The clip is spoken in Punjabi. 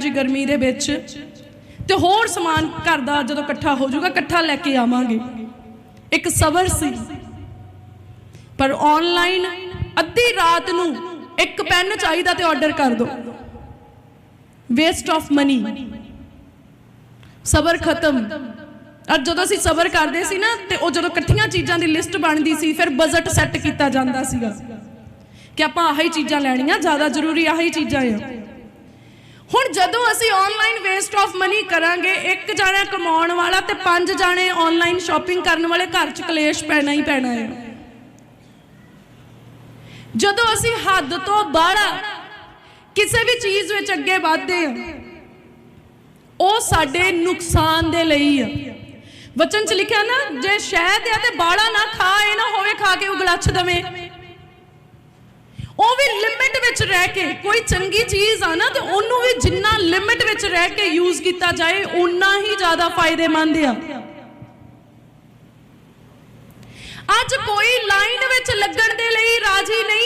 ਜੀ ਗਰਮੀ ਦੇ ਵਿੱਚ। ਤੇ ਹੋਰ ਸਮਾਨ ਘਰ ਦਾ ਜਦੋਂ ਇਕੱਠਾ ਹੋ ਜਾਊਗਾ, ਇਕੱਠਾ ਲੈ ਕੇ ਆਵਾਂਗੇ। ਇੱਕ ਸਬਰ ਸੀ। ਪਰ ਆਨਲਾਈਨ ਅੱਧੀ ਰਾਤ ਨੂੰ ਇੱਕ ਪੈਨ ਚਾਹੀਦਾ ਤੇ ਆਰਡਰ ਕਰ ਦੋ। ਵੇਸਟ ਆਫ ਮਨੀ ਸਬਰ ਖਤਮ। ਔਰ ਜਦੋਂ ਅਸੀਂ ਸਬਰ ਕਰਦੇ ਸੀ ਨਾ, ਤੇ ਉਹ ਜਦੋਂ ਇਕੱਠੀਆਂ ਚੀਜ਼ਾਂ ਦੀ ਲਿਸਟ ਬਣਦੀ ਸੀ, ਫਿਰ ਬਜਟ ਸੈੱਟ ਕੀਤਾ ਜਾਂਦਾ ਸੀਗਾ। ਕਿ ਆਪਾਂ ਆਹੀ ਚੀਜ਼ਾਂ ਲੈਣੀਆਂ, ਜ਼ਿਆਦਾ ਜ਼ਰੂਰੀ ਆਹੀ ਚੀਜ਼ਾਂ ਆ। ਹੁਣ ਜਦੋਂ ਅਸੀਂ ਆਨਲਾਈਨ ਵੇਸਟ ਆਫ ਮਨੀ ਕਰਾਂਗੇ, ਇੱਕ ਜਾਣਾ ਕਮਾਉਣ ਵਾਲਾ ਤੇ ਪੰਜ ਜਾਣੇ ਆਨਲਾਈਨ ਸ਼ਾਪਿੰਗ ਕਰਨ ਵਾਲੇ ਘਰ 'ਚ ਕਲੇਸ਼ ਪੈਣਾ ਹੀ ਪੈਣਾ ਹੈ। ਜਦੋਂ ਅਸੀਂ ਹੱਦ ਤੋਂ ਬਾਹਰ ਕਿਸੇ ਵੀ ਚੀਜ਼ ਵਿੱਚ ਅੱਗੇ ਵਧਦੇ ਹਾਂ, ਉਹ ਸਾਡੇ ਨੁਕਸਾਨ ਦੇ ਲਈ ਆ। ਵਚਨ 'ਚ ਲਿਖਿਆ ਨਾ, ਜੇ ਸ਼ਹਿਦ ਆ ਤੇ ਬਾੜਾ ਨਾ ਖਾ, ਇਹ ਨਾ ਹੋਵੇ ਖਾ ਕੇ ਉਗਲੱਛ ਦਵੇਂ। ਉਹ ਵੀ ਲਿਮਿਟ ਵਿੱਚ ਰਹਿ ਕੇ, ਕੋਈ ਚੰਗੀ ਚੀਜ਼ ਆ ਨਾ ਤੇ ਉਹਨੂੰ ਵਿੱਚ ਰਹਿ ਕੇ ਯੂਜ਼ ਕੀਤਾ ਜਾਏ ਉਨਾ ਹੀ ਜ਼ਿਆਦਾ ਫਾਇਦੇਮੰਦ ਆ। ਅੱਜ ਕੋਈ ਲਾਈਨ ਵਿੱਚ ਲੱਗਣ ਦੇ ਲਈ ਰਾਜੀ ਨਹੀਂ